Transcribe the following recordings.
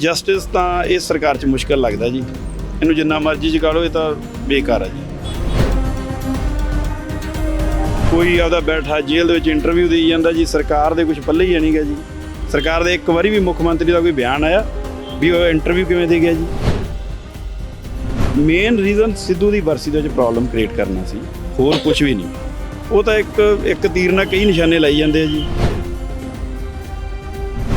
Justice ਤਾਂ ਇਹ ਸਰਕਾਰ 'ਚ ਮੁਸ਼ਕਲ ਲੱਗਦਾ ਜੀ। ਇਹਨੂੰ ਜਿੰਨਾ ਮਰਜ਼ੀ ਜਗਾ ਲਓ ਇਹ ਤਾਂ ਬੇਕਾਰ ਹੈ ਜੀ। ਕੋਈ ਆਪਦਾ ਬੈਠਾ ਜੇਲ੍ਹ ਦੇ ਵਿੱਚ ਇੰਟਰਵਿਊ ਦੇਈ ਜਾਂਦਾ ਜੀ, ਸਰਕਾਰ ਦੇ ਕੁਝ ਪੱਲੇ ਹੀ ਨਹੀਂਗਾ ਜੀ। ਸਰਕਾਰ ਦੇ ਇੱਕ ਵਾਰੀ ਵੀ ਮੁੱਖ ਮੰਤਰੀ ਦਾ ਕੋਈ ਬਿਆਨ ਆਇਆ ਵੀ ਉਹ ਇੰਟਰਵਿਊ ਕਿਵੇਂ ਦੇ ਗਿਆ ਜੀ। ਮੇਨ ਰੀਜ਼ਨ ਸਿੱਧੂ ਦੀ ਵਰਸੀ ਦੇ ਵਿੱਚ ਪ੍ਰੋਬਲਮ ਕ੍ਰੀਏਟ ਕਰਨਾ ਸੀ, ਹੋਰ ਕੁਝ ਵੀ ਨਹੀਂ। ਉਹ ਤਾਂ ਇੱਕ ਇੱਕ ਤੀਰ ਨਾਲ ਕਈ ਨਿਸ਼ਾਨੇ ਲਾਈ ਜਾਂਦੇ ਆ ਜੀ।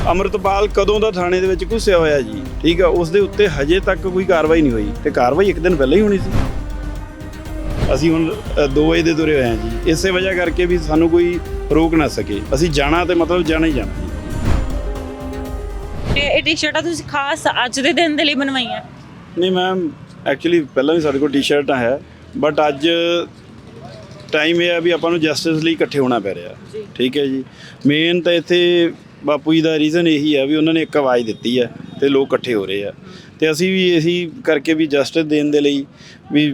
ਅਮਰਤਪਾਲ ਕਦੋਂ ਦਾ ਥਾਣੇ ਦੇ ਵਿੱਚ ਘੁੱਸਿਆ ਹੋਇਆ ਜੀ? ਠੀਕ ਆ ਉਸ ਦੇ ਉੱਤੇ ਹਜੇ ਤੱਕ ਕੋਈ ਕਾਰਵਾਈ ਨਹੀਂ ਹੋਈ ਤੇ ਕਾਰਵਾਈ ਇੱਕ ਦਿਨ ਪਹਿਲਾਂ ਹੀ ਹੋਣੀ ਸੀ। ਅਸੀਂ ਹੁਣ 2 ਵਜੇ ਦੇ ਤੁਰੇ ਹੋਏ ਹਾਂ ਜੀ। ਇਸੇ ਵਜ੍ਹਾ ਕਰਕੇ ਵੀ ਸਾਨੂੰ ਕੋਈ ਰੋਕ ਨਾ ਸਕੇ। ਅਸੀਂ ਜਾਣਾ ਤੇ ਮਤਲਬ ਜਾਣਾ ਹੀ ਜਾਣਾ। ਜੀ ਇਹ ਟੀ-ਸ਼ਰਟਾਂ ਤੁਸੀਂ ਖਾਸ ਅੱਜ ਦੇ ਦਿਨ ਦੇ ਲਈ ਬਣਵਾਈਆਂ? ਨਹੀਂ ਮੈਮ ਐਕਚੁਅਲੀ ਪਹਿਲਾਂ ਵੀ ਸਾਡੇ ਕੋਲ ਟੀ-ਸ਼ਰਟਾਂ ਹੈ ਬਟ ਅੱਜ ਟਾਈਮ ਇਹ ਹੈ ਵੀ ਆਪਾਂ ਨੂੰ ਜਸਟਿਸ ਲਈ ਇਕੱਠੇ ਹੋਣਾ ਪੈ ਰਿਹਾ। ਠੀਕ ਹੈ ਜੀ। ਮੇਨ ਤਾਂ ਇੱਥੇ ਬਾਪੂ ਜੀ ਦਾ ਰੀਜ਼ਨ ਇਹੀ ਆ ਵੀ ਉਹਨਾਂ ਨੇ ਇੱਕ ਆਵਾਜ਼ ਦਿੱਤੀ ਆ ਤੇ ਲੋਕ ਇਕੱਠੇ ਹੋ ਰਹੇ ਆ। ਤੇ ਅਸੀਂ ਵੀ ਇਹੀ ਕਰਕੇ ਵੀ ਜਸਟਿਸ ਦੇਣ ਦੇ ਲਈ ਵੀ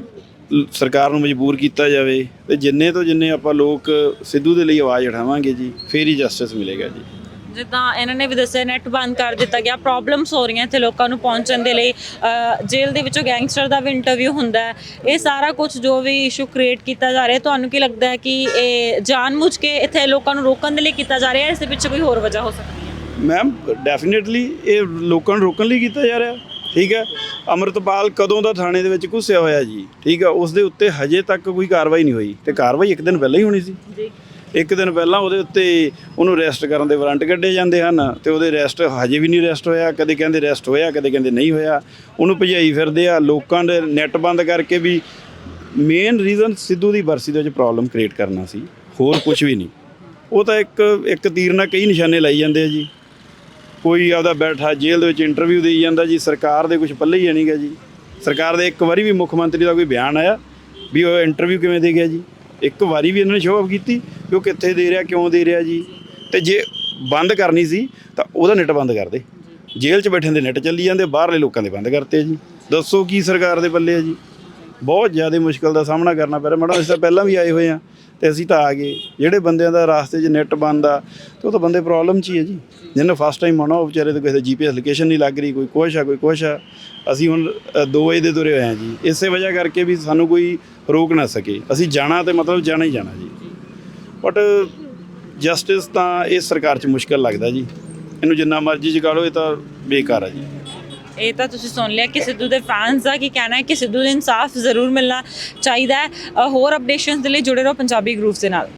ਸਰਕਾਰ ਨੂੰ ਮਜਬੂਰ ਕੀਤਾ ਜਾਵੇ ਤੇ ਜਿੰਨੇ ਤੋਂ ਜਿੰਨੇ ਆਪਾਂ ਲੋਕ ਸਿੱਧੂ ਦੇ ਲਈ ਆਵਾਜ਼ ਉਠਾਵਾਂਗੇ ਜੀ, ਫੇਰ ਹੀ ਜਸਟਿਸ ਮਿਲੇਗਾ ਜੀ। ਜਿੱਦਾਂ ਇਹਨਾਂ ਨੇ ਵੀ ਦੱਸਿਆ ਨੈਟ ਬੰਦ ਕਰ ਦਿੱਤਾ ਗਿਆ ਪ੍ਰੋਬਲਮਸ ਹੋ ਰਹੀਆਂ ਇੱਥੇ ਲੋਕਾਂ ਨੂੰ ਪਹੁੰਚਣ ਦੇ ਲਈ। ਜੇਲ੍ਹ ਦੇ ਵਿੱਚੋਂ ਗੈਂਗਸਟਰ ਦਾ ਵੀ ਇੰਟਰਵਿਊ ਹੁੰਦਾ ਹੈ। ਇਹ ਸਾਰਾ ਕੁਝ ਜੋ ਵੀ ਇਸ਼ੂ ਕ੍ਰੀਏਟ ਕੀਤਾ ਜਾ ਰਿਹਾ ਤੁਹਾਨੂੰ ਕੀ ਲੱਗਦਾ ਹੈ ਕਿ ਇਹ ਜਾਣਬੁੱਝ ਕੇ ਇੱਥੇ ਲੋਕਾਂ ਨੂੰ ਰੋਕਣ ਦੇ ਲਈ ਕੀਤਾ ਜਾ ਰਿਹਾ ਹੈ ਇਸ ਦੇ ਪਿੱਛੇ ਕੋਈ ਹੋਰ ਵਜ੍ਹਾ ਹੋ ਸਕਦੀ ਹੈ? ਮੈਮ ਡੈਫੀਨਿਟਲੀ ਇਹ ਲੋਕਾਂ ਨੂੰ ਰੋਕਣ ਲਈ ਕੀਤਾ ਜਾ ਰਿਹਾ ਠੀਕ ਹੈ? ਅਮਰਤਪਾਲ ਕਦੋਂ ਦਾ ਥਾਣੇ ਦੇ ਵਿੱਚ ਘੁੱਸਿਆ ਹੋਇਆ ਜੀ ਠੀਕ ਹੈ? ਉਸ ਦੇ ਉੱਤੇ ਹਜੇ ਤੱਕ ਕੋਈ ਕਾਰਵਾਈ ਨਹੀਂ ਹੋਈ ਤੇ ਕਾਰਵਾਈ ਇੱਕ ਦਿਨ ਪਹਿਲਾਂ ਹੀ ਹੋਣੀ ਸੀ। ਜੀ। ਇੱਕ ਦਿਨ ਪਹਿਲਾਂ ਉਹਦੇ ਉੱਤੇ ਉਹਨੂੰ ਰੈਸਟ ਕਰਨ ਦੇ ਵਾਰੰਟ ਕੱਢੇ ਜਾਂਦੇ ਹਨ ਤੇ ਉਹਦੇ ਰੈਸਟ ਹਜੇ ਵੀ ਨਹੀਂ ਰੈਸਟ ਹੋਇਆ, ਕਦੇ ਕਹਿੰਦੇ ਰੈਸਟ ਹੋਇਆ, ਕਦੇ ਕਹਿੰਦੇ ਨਹੀਂ ਹੋਇਆ। ਉਹਨੂੰ ਭਜਾਈ ਫਿਰਦੇ ਆ, ਲੋਕਾਂ ਦੇ ਨੈਟ ਬੰਦ ਕਰਕੇ ਵੀ ਮੇਨ ਰੀਜ਼ਨ ਸਿੱਧੂ ਦੀ ਬਰਸੀ ਦੇ ਵਿੱਚ ਪ੍ਰੋਬਲਮ ਕ੍ਰੀਏਟ ਕਰਨਾ ਸੀ, ਹੋਰ ਕੁਝ ਵੀ ਨਹੀਂ। ਉਹ ਤਾਂ ਇੱਕ ਇੱਕ ਤੀਰ ਨਾਲ ਕਈ ਨਿਸ਼ਾਨੇ ਲਾਈ ਜਾਂਦੇ ਆ ਜੀ। ਕੋਈ ਆਪਦਾ ਬੈਠਾ ਜੇਲ੍ਹ ਦੇ ਵਿੱਚ ਇੰਟਰਵਿਊ ਦੇਈ ਜਾਂਦਾ ਜੀ, ਸਰਕਾਰ ਦੇ ਕੁਝ ਪੱਲੇ ਹੀ ਨਹੀਂਗਾ ਜੀ। ਸਰਕਾਰ ਦੇ ਇੱਕ ਵਾਰੀ ਵੀ ਮੁੱਖ ਮੰਤਰੀ ਦਾ ਕੋਈ ਬਿਆਨ ਆਇਆ ਵੀ ਉਹ ਇੰਟਰਵਿਊ ਕਿਵੇਂ ਦੇ ਗਿਆ ਜੀ? ਇੱਕ ਵਾਰੀ ਵੀ ਇਹਨਾਂ ਨੇ ਸ਼ੋਅ ਆਫ ਕੀਤੀ ਵੀ ਉਹ ਕਿੱਥੇ ਦੇ ਰਿਹਾ, ਕਿਉਂ ਦੇ ਰਿਹਾ ਜੀ। ਤੇ ਜੇ ਬੰਦ ਕਰਨੀ ਸੀ, ਤਾਂ ਉਹਦਾ ਨੈਟ ਬੰਦ ਕਰ ਦੇ। ਜੇਲ੍ਹ 'ਚ ਬੈਠੇ ਦੇ ਨੈਟ ਚੱਲੀ ਜਾਂਦੇ, ਬਾਹਰਲੇ ਲੋਕਾਂ ਦੇ ਬੰਦ ਕਰਤੇ ਜੀ। ਦੱਸੋ ਕੀ ਸਰਕਾਰ ਦੇ ਪੱਲੇ ਆ ਜੀ। ਬਹੁਤ ਜ਼ਿਆਦਾ ਮੁਸ਼ਕਲ ਦਾ ਸਾਹਮਣਾ ਕਰਨਾ ਪੈ ਰਿਹਾ। ਮੈਡਮ, ਅਸੀਂ ਤਾਂ ਪਹਿਲਾਂ ਵੀ ਆਏ ਹੋਏ ਆ ਤੇ ਅਸੀਂ ਤਾਂ ਆ ਗਏ। ਜਿਹੜੇ ਬੰਦਿਆਂ ਦਾ ਰਾਸਤੇ 'ਚ ਨੈਟ ਬੰਦ ਆ, ਤੇ ਉਹ ਤਾਂ ਬੰਦੇ ਪ੍ਰੋਬਲਮ 'ਚ ਹੀ ਹੈ ਜੀ। ਜਿਹਨੇ ਫਸਟ ਟਾਈਮ ਆਉਣਾ, ਉਹ ਵਿਚਾਰੇ ਤੋਂ ਕਿਸੇ ਜੀਪੀਐਸ ਲੋਕੇਸ਼ਨ ਨਹੀਂ ਲੱਗ ਰਹੀ, ਕੋਈ ਕੁਛ ਆ, ਕੋਈ ਕੁਛ ਆ। ਅਸੀਂ ਹੁਣ 2 ਵਜੇ ਦੇ ਤੁਰੇ ਹੋਏ ਆ ਜੀ। ਇਸੇ ਵਜ੍ਹਾ ਕਰਕੇ ਵੀ ਸਾਨੂੰ ਕੋਈ ਰੋਕ ਨਾ ਸਕੇ। ਅਸੀਂ ਜਾਣਾ ਤੇ ਮਤਲਬ ਜਾਣਾ ਹੀ ਜਾਣਾ ਜੀ। ਬਟ ਜਸਟਿਸ ਤਾਂ ਇਹ ਸਰਕਾਰ 'ਚ ਮੁਸ਼ਕਲ ਲੱਗਦਾ ਜੀ। ਇਹਨੂੰ ਜਿੰਨਾ ਮਰਜ਼ੀ ਜਗਾ ਲਓ, ਇਹ ਤਾਂ ਬੇਕਾਰ ਆ ਜੀ। ਇਹ ਤਾਂ ਤੁਸੀਂ ਸੁਣ ਲਿਆ ਕਿ ਸਿੱਧੂ ਦੇ ਫੈਨਸ ਦਾ ਕੀ ਕਹਿਣਾ ਹੈ ਕਿ ਸਿੱਧੂ ਨੂੰ ਇਨਸਾਫ ਜ਼ਰੂਰ ਮਿਲਣਾ ਚਾਹੀਦਾ ਹੈ। ਅ, ਹੋਰ ਅਪਡੇਸ਼ਨਸ ਦੇ ਲਈ ਜੁੜੇ ਰਹੋ ਪੰਜਾਬੀ ਗਰੂਪਸ ਦੇ ਨਾਲ।